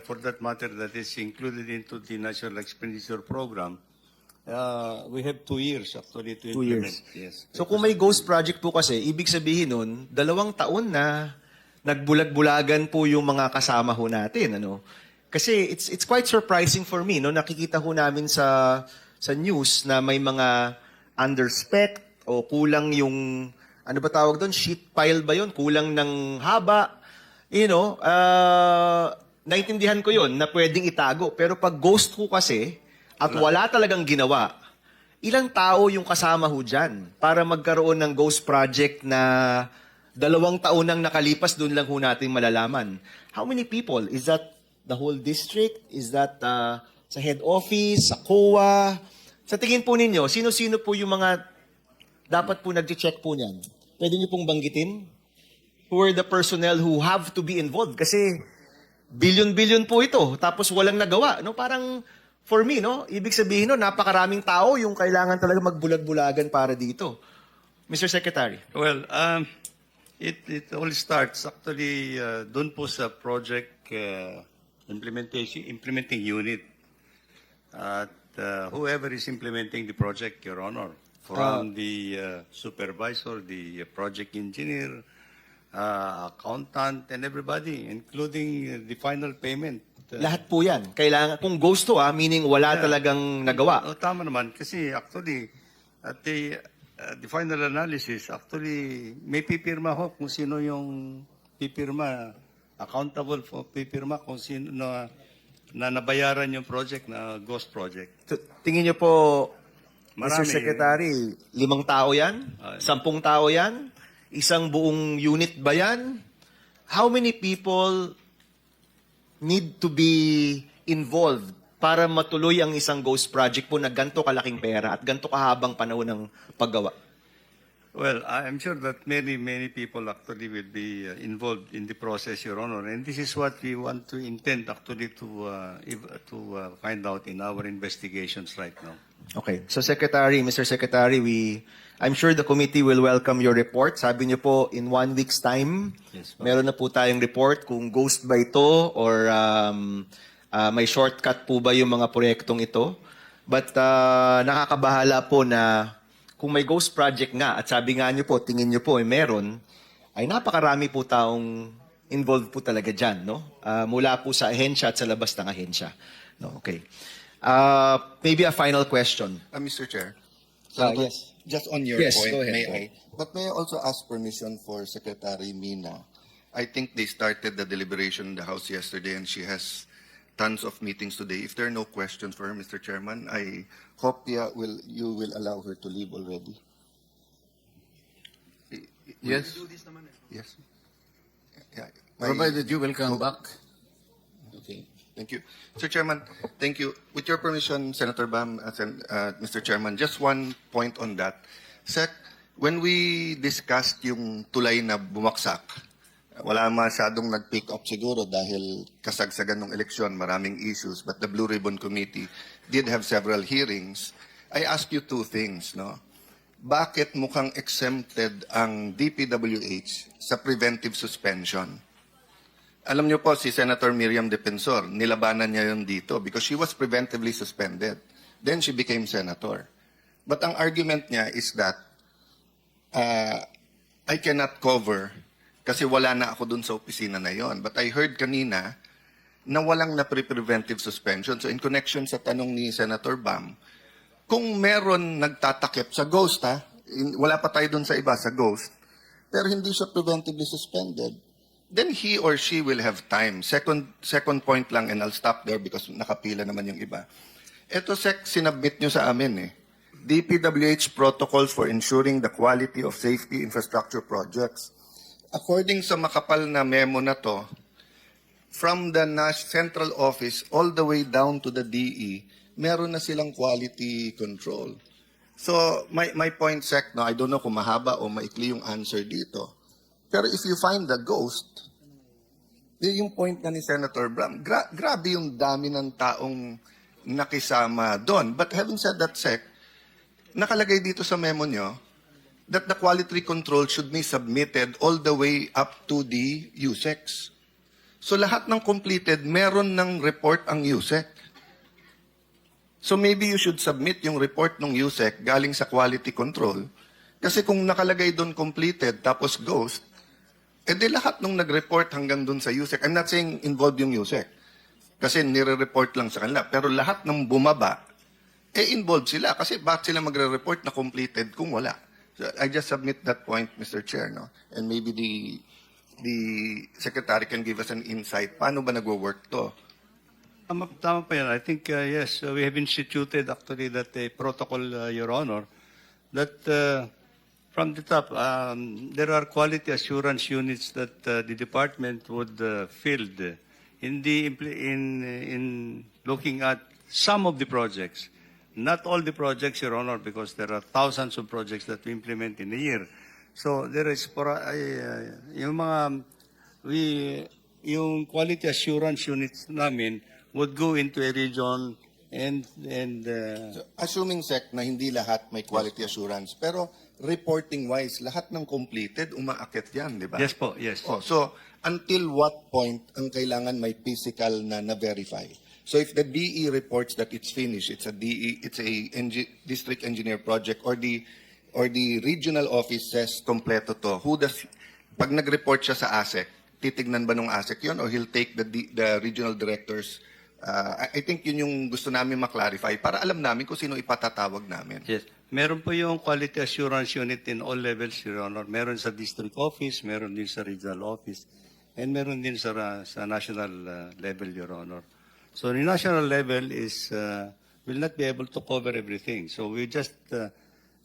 for that matter, that is included into the National Expenditure Program, uh, we have two years actually to Two implement. years. Yes. So kung may ghost project po kasi, ibig sabihin nun, dalawang taon na nagbulag-bulagan po yung mga kasama ho natin. Ano? Kasi it's it's quite surprising for me. No? Nakikita ho namin sa, sa news na may mga underspec o kulang yung, ano ba tawag doon, sheet pile ba yun? Kulang ng haba. You know, uh, naintindihan ko yun na pwedeng itago. Pero pag ghost ho kasi, at wala talagang ginawa, Ilang tao yung kasama ho dyan para magkaroon ng ghost project na dalawang taon nang nakalipas, doon lang ho natin malalaman. How many people? Is that the whole district? Is that uh, sa head office, sa COA? Sa tingin po ninyo, sino-sino po yung mga dapat po nag-check po niyan? Pwede niyo pong banggitin? Who are the personnel who have to be involved? Kasi billion-billion po ito, tapos walang nagawa. No? Parang, for me, no? ibig sabihin no, napakaraming tao yung kailangan talaga magbulag-bulagan para dito. Mr. Secretary. Well, um, it, it all starts actually uh, doon po sa project uh, implementation, implementing unit. At uh, whoever is implementing the project, Your Honor, from the uh, supervisor, the project engineer, uh, accountant, and everybody, including the final payment. Uh, Lahat po yan. Kailangan, kung ghost to ah, meaning wala talagang nagawa. Oh, tama naman kasi actually at the uh, the final analysis actually may pipirma ho kung sino yung pipirma accountable for pipirma kung sino na, na nabayaran yung project na ghost project. T- Tingin niyo po, Mr. Marami. Secretary, limang tao yan? Ah. Sampung tao yan? Isang buong unit ba yan? How many people need to be involved para matuloy ang isang ghost project po na ganito kalaking pera at ganito kahabang panahon ng paggawa? Well, I'm sure that many, many people actually will be uh, involved in the process, Your Honor, and this is what we want to intend actually to uh, to uh, find out in our investigations right now. Okay. So Secretary, Mr. Secretary, we I'm sure the committee will welcome your report. Sabi niyo po in one week's time, Yes, meron na po tayong report kung ghost ba ito or um, ah, may shortcut po ba yung mga proyektong ito. But ah, nakakabahala po na kung may ghost project nga at sabi nga niyo po, tingin niyo po ay meron, ay napakarami po taong involved po talaga dyan, no? Ah, mula po sa ahensya at sa labas ng ahensya. No, okay. Uh, maybe a final question. Uh, Mr. Chair. Ah, Senator, yes. Just on your Yes, point, go ahead, may go I? ahead. But may I also ask permission for Secretary Mina? I think they started the deliberation in the House yesterday and she has tons of meetings today. If there are no questions for her, Mr. Chairman, I hope yeah, will, you will allow her to leave already. Yes, Yes. Yeah, provided you will come back. Thank you. Mr. Chairman, thank you. With your permission, Senator Bam, uh, uh, Mr. Chairman, just one point on that. Sec, when we discussed yung tulay na bumaksak, wala masyadong nag-pick up siguro dahil kasagsagan ng eleksyon, maraming issues, but the Blue Ribbon Committee did have several hearings. I ask you two things, no? Bakit mukhang exempted ang DPWH sa preventive suspension? Alam niyo po, si Senator Miriam Defensor, nilabanan niya yun dito because she was preventively suspended. Then she became senator. But ang argument niya is that uh, I cannot cover kasi wala na ako dun sa opisina na yon. But I heard kanina na walang na preventive suspension. So in connection sa tanong ni Senator Bam, kung meron nagtatakip sa ghost ha, in- wala pa tayo dun sa iba, sa ghost, pero hindi siya preventively suspended, then he or she will have time. Second second point lang, and I'll stop there because nakapila naman yung iba. Ito, Sec, sinabit nyo sa amin eh. DPWH protocols for ensuring the quality of safety infrastructure projects. According sa makapal na memo na to, from the Nash Central Office all the way down to the DE, meron na silang quality control. So, my, my point, Sec, no, I don't know kung mahaba o maikli yung answer dito. Pero if you find the ghost, yun yung point na ni Senator Bram, gra- grabe yung dami ng taong nakisama doon. But having said that, Sec, nakalagay dito sa memo nyo that the quality control should be submitted all the way up to the USEX. So lahat ng completed, meron ng report ang USEC. So maybe you should submit yung report ng USEC galing sa quality control. Kasi kung nakalagay doon completed tapos ghost, eh di lahat nung nag-report hanggang doon sa USEC. I'm not saying involved yung USEC. Kasi nire-report lang sa kanila. Pero lahat ng bumaba, eh involved sila. Kasi bakit sila magre-report na completed kung wala? So I just submit that point, Mr. Chair. No? And maybe the the Secretary can give us an insight. Paano ba nagwo-work to? Tama, tama pa yan. I think, uh, yes, uh, we have instituted actually that a protocol, uh, Your Honor, that uh, from the top, um, there are quality assurance units that uh, the department would uh, field in the impl- in in looking at some of the projects, not all the projects, Your Honor, because there are thousands of projects that we implement in a year. So there is pora, ay, ay, yung mga we yung quality assurance units namin would go into a region and and uh, So, assuming sec na hindi lahat may quality assurance, pero reporting wise, lahat ng completed umaakit yan, di ba? yes po yes Oh, so until what point ang kailangan may physical na na-verify? So if the DE reports that it's finished, it's a DE, it's a engi- district engineer project or the or the regional office says kompleto to, who does pag nag-report siya sa ASEC, titignan ba nung ASEC yun or he'll take the D- the regional directors uh, I, think yun yung gusto namin maklarify para alam namin kung sino ipatatawag namin. yes. Meron po yung quality assurance unit in all levels Your Honor. Meron sa district office meron din sa regional office and meron din sa sa national uh, level Your Honor. So the national level is uh, will not be able to cover everything. So we just uh,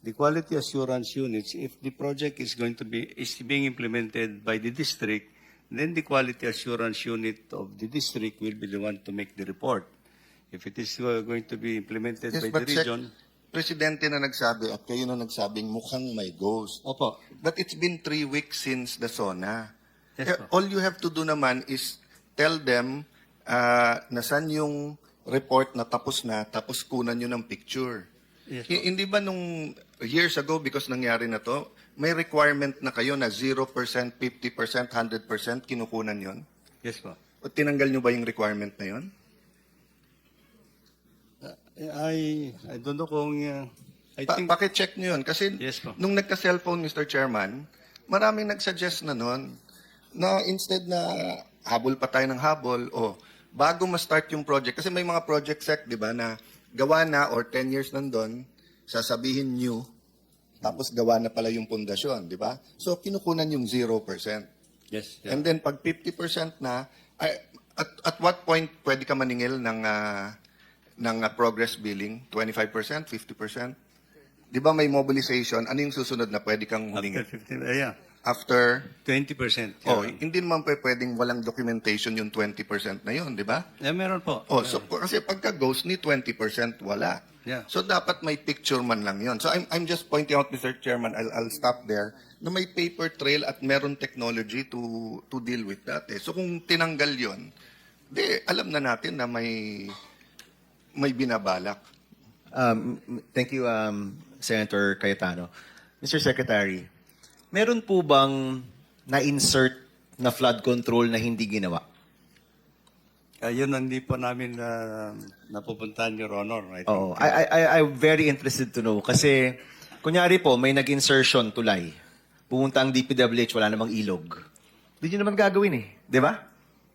the quality assurance units if the project is going to be is being implemented by the district then the quality assurance unit of the district will be the one to make the report if it is uh, going to be implemented by the Sec, region presidente na nagsabi at kayo na nagsabing mukhang may ghost. Opo. But it's been three weeks since the SONA. Yes, Eh, po. all you have to do naman is tell them uh, na saan yung report na tapos na, tapos kunan nyo ng picture. Yes, Hi- Hindi ba nung years ago, because nangyari na to, may requirement na kayo na 0%, 50%, 100% kinukunan yon? Yes po. O tinanggal nyo ba yung requirement na yon? I, I don't know kung, uh, I Pa- think, Paki-check nyo yun. Kasi Yes, po. nung nagka-cellphone, Mr. Chairman, maraming nagsuggest na nun na instead na habol pa tayo ng habol, o bago ma-start yung project, kasi may mga project sec, di ba, na gawa na or 10 years nandun, sasabihin new, tapos gawa na pala yung pundasyon, di ba? So, kinukunan yung 0%. yes, yeah. And then, pag 50% na, ay, at, at what point pwede ka maningil ng, ah, ng ah, progress billing? 25%? 50%? Di ba may mobilization? Ano yung susunod na pwede kang after humingil? 15, uh, yeah, After, 20%. oh, yeah. hindi naman pa pwedeng walang documentation yung 20% na yun, di ba? Yeah, meron po. Oh, so kasi pagka ghost ni 20% wala. Yeah. So dapat may picture man lang 'yon. So I'm I'm just pointing out Mr. Chairman, I'll I'll stop there. Na may paper trail at meron technology to to deal with that. Eh. So kung tinanggal 'yon, di alam na natin na may may binabalak. Um, thank you, um, Senator Cayetano. Mr. Secretary, meron po bang na-insert na flood control na hindi ginawa? Uh, yun ang hindi po namin uh, napupuntahan, Your Honor. I think. Oo. I, I, I, I'm very interested to know. Kasi, kunyari po, may nag-insertion tulay. Pumunta ang DPWH, wala namang ilog. Hindi nyo naman gagawin eh. Di ba?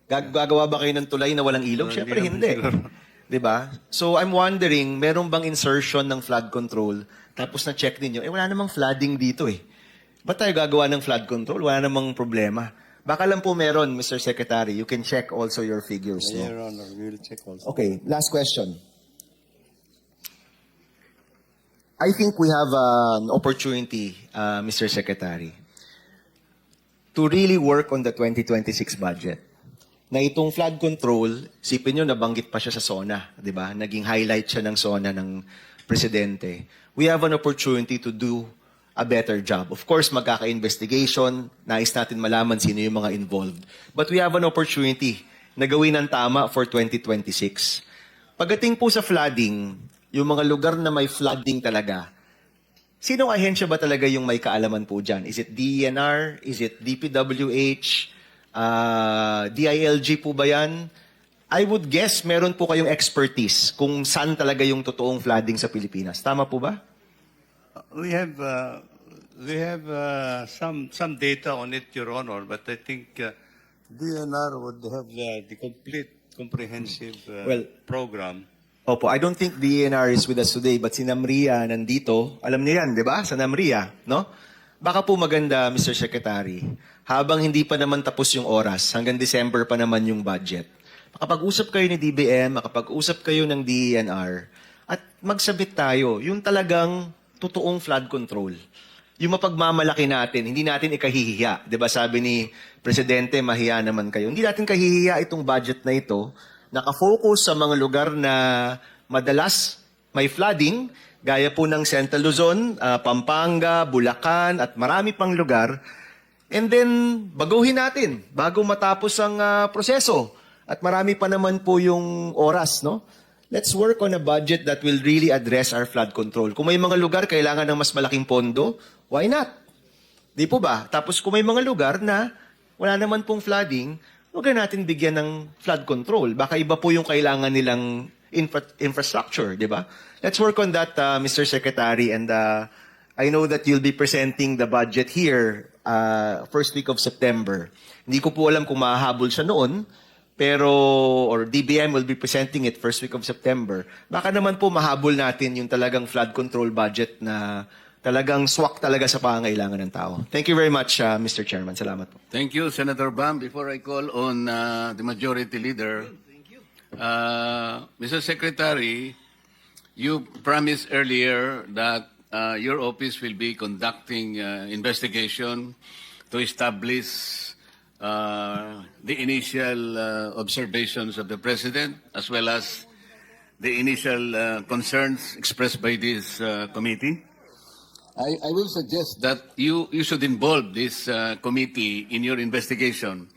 Gag- Gagawa ba kayo ng tulay na walang ilog? No, Siyempre hindi hindi. naman siguro. Di ba? So, I'm wondering, meron bang insertion ng flood control? Tapos na-check ninyo, eh wala namang flooding dito eh. Ba't tayo gagawa ng flood control? Wala namang problema. Baka lang po meron, Mr. Secretary. You can check also your figures. no? Your Honor, we will check also. Okay, last question. I think we have uh, an opportunity, uh, Mr. Secretary, to really work on the 2026 budget. Na itong flood control, sipin nyo, nabanggit pa siya sa SONA, di ba? Naging highlight siya ng SONA ng presidente. We have an opportunity to do a better job. Of course, magkaka-investigation, nais natin malaman sino yung mga involved. But we have an opportunity na gawin ng tama for 2026. Pagdating po sa flooding, yung mga lugar na may flooding talaga, Sinong ahensya ba talaga yung may kaalaman po dyan? Is it DENR? Is it DPWH? Ah, DILG po ba yan? I would guess meron po kayong expertise kung saan talaga yung totoong flooding sa Pilipinas. Tama po ba? We have uh, we have uh, some some data on it, Your Honor, but I think uh, DNR would have uh, the complete comprehensive uh, Well- program. Opo, I don't think DNR is with us today, but si Namria nandito. Alam niyo yan, di ba? Sa Namria, no? Baka po maganda, Mr. Secretary, habang hindi pa naman tapos yung oras, hanggang December pa naman yung budget, makapag-usap kayo ni DBM, makapag-usap kayo ng DENR, at magsabit tayo, yung talagang totoong flood control. Yung mapagmamalaki natin, hindi natin ikahihiya. ba sabi ni Presidente, mahiya naman kayo. Hindi natin kahihiya itong budget na ito, nakafocus sa mga lugar na madalas may flooding, gaya po ng Central Luzon, ah, Pampanga, Bulacan, at marami pang lugar. And then, baguhin natin bago matapos ang ah, proseso. At marami pa naman po yung oras, no? Let's work on a budget that will really address our flood control. Kung may mga lugar kailangan ng mas malaking pondo, why not? Di po ba? Tapos kung may mga lugar na wala naman pong flooding, huwag na natin bigyan ng flood control. Baka iba po yung kailangan nilang infra- infrastructure, di ba? Let's work on that, uh, Mr. Secretary. And uh, I know that you'll be presenting the budget here uh, first week of September. Hindi ko po alam kung mahahabol siya noon, pero, or DBM will be presenting it first week of September. Baka naman po mahabol natin yung talagang flood control budget na talagang swak talaga sa pangangailangan ng tao. Thank you very much, uh, Mr. Chairman. Salamat po. Thank you, Senator Bam. Before I call on uh, the majority leader, uh, Mr. Secretary, you promised earlier that uh, your office will be conducting uh, investigation to establish uh, the initial uh, observations of the president as well as the initial uh, concerns expressed by this uh, committee. I, I will suggest that you, you should involve this uh, committee in your investigation.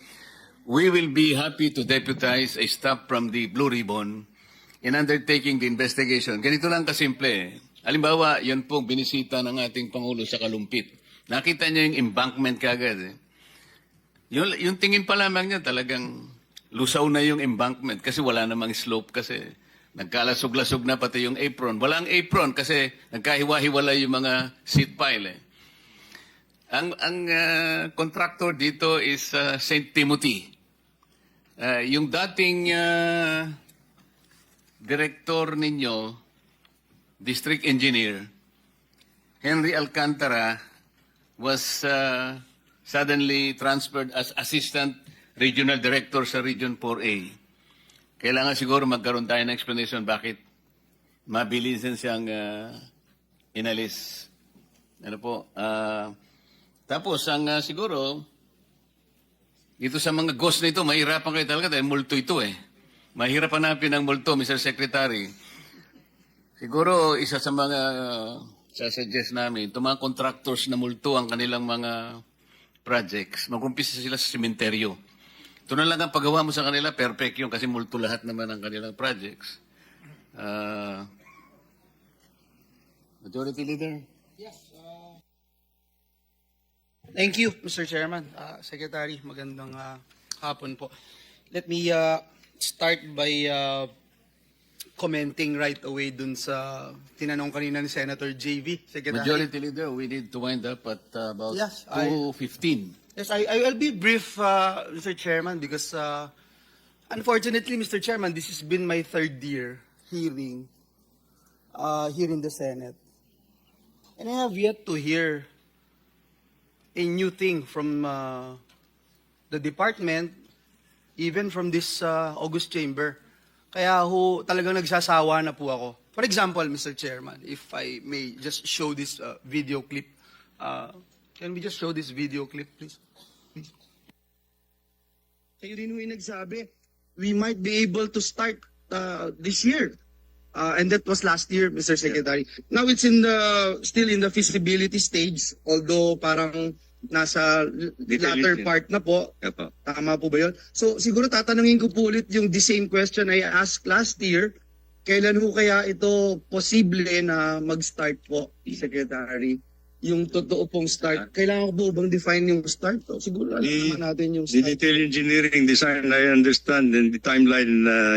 We will be happy to deputize a staff from the Blue Ribbon in undertaking the investigation. Ganito lang kasimple. Halimbawa, yun pong binisita ng ating Pangulo sa Kalumpit. Nakita niya yung embankment kagad. Eh. Yung, yung tingin pa lamang niya talagang lusaw na yung embankment kasi wala namang slope kasi. Nagkalasog-lasog na pati yung apron. Walang apron kasi nagkahiwa-hiwalay yung mga seat pile. Eh. Ang, ang ah, contractor dito is ah, St. Timothy. Ah, yung dating ah, director ninyo, district engineer, Henry Alcantara, was uh, suddenly transferred as assistant regional director sa Region 4A. Kailangan siguro magkaroon tayo ng explanation bakit mabilisan siyang uh, inalis. Ano po? ah, tapos, ang ah, siguro, dito sa mga ghost na ito, mahirapan kayo talaga dahil multo ito eh. Mahirap hanapin ang multo, Mr. Secretary. Siguro, isa sa mga sasuggest namin, itong mga contractors na multo ang kanilang mga projects, mag-umpisa sila sa sementeryo. Ito na lang ang paggawa mo sa kanila, perfect yun kasi multo lahat naman ang kanilang projects. Ah, Majority Leader? Thank you, Mr. Chairman. Uh, Secretary, magandang uh, hapon po. Let me uh, start by uh, commenting right away dun sa tinanong kanina ni Senator JV. Secretary. Majority Leader, we need to wind up at uh, about Yes, I- 2.15. Yes, I, I will be brief, uh, Mr. Chairman, because uh, unfortunately, Mr. Chairman, this has been my third year hearing uh, here in the Senate. And I have yet to hear a new thing from uh, the department, even from this uh, August chamber. Kaya ho, talagang nagsasawa na po ako. For example, Mr. Chairman, if I may just show this uh, video clip. Uh, can we just show this video clip, please? Kayo rin yung nagsabi, we might be able to start uh, this year. Uh, and that was last year, Mr. Secretary. Now it's in the still in the feasibility stage, although parang nasa latter part na po. Tama po ba yun? So siguro tatanungin ko po ulit yung the same question I asked last year. Kailan ho kaya ito posible na mag-start po, Secretary? yung totoo pong start. Kailangan ko po bang define yung start? O, siguro alam naman natin yung The start. detail engineering design, I understand, and the timeline uh,